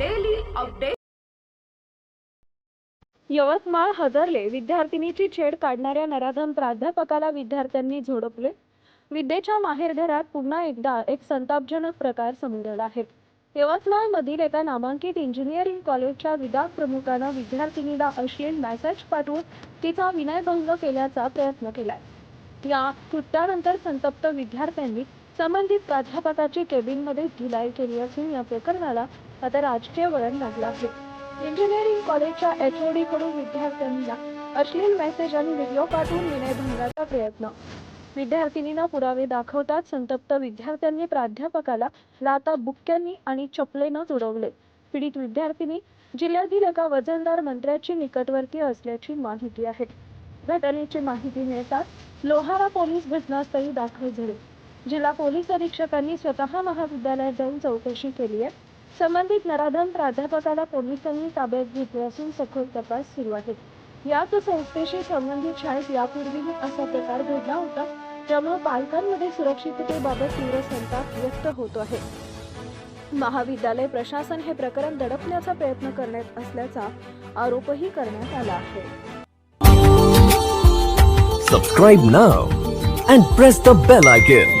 Update Yavatmal हजरले. विद्यार्थिनीची छेड काढणाऱ्या नराधम प्राध्यापकाला विद्यार्थ्यांनी झोडपले. विद्येच्या माहेरघरात पुन्हा एकदा एक संतापजनक प्रकार समजला आहे. यवतमाळ मधील एका नामांकित इंजिनिअरिंग कॉलेजच्या विभाग प्रमुखानं विद्यार्थिनीला अश्लील मेसेज पाठवून तिचा विनयभंग केल्याचा प्रयत्न केलाय. या कृत्यानंतर संतप्त विद्यार्थ्यांनी संबंधित प्राध्यापकाची केबिनमध्ये धुलाई केली असून या प्रकरणाला आता राजकीय वळण लागलं आहे. इंजिनिअरिंग कॉलेजच्या एचओडी कडून विद्यार्थ्यांना अश्लील मेसेज आणि व्हिडिओ पाठवून विनयभंगाचा प्रयत्न. विद्यार्थिनींना पुरावे दाखवतात संतप्त विद्यार्थ्यांनी प्राध्यापकाला लाता बुक्क्यांनी आणि चपलेनं तुडवले पीडित विद्यार्थिनी जिल्ह्यातील एका वजनदार मंत्र्याची निकटवर्ती असल्याची माहिती आहे. घटनेची माहिती मिळताच लोहारा पोलीस घटनास्थळी दाखल झाले. जिल्हा पोलीस अधीक्षकांनी स्वतः महाविद्यालयात जाऊन चौकशी केली आहे. संबंधित नराधम प्राध्यापकाला पोलिसांनी ताब्यात घेतले असून सखोल तपास सुरू आहे. याच संस्थेशी संबंधित शाळेत यापूर्वीही असा प्रकार घडला होता त्यामुळे पालकांमध्ये सुरक्षिततेबाबत तीव्र संताप व्यक्त होतो आहे. महाविद्यालय प्रशासन हे प्रकरण दडपण्याचा प्रयत्न करण्यात असल्याचा आरोपही करण्यात आला आहे. Subscribe now and press the bell icon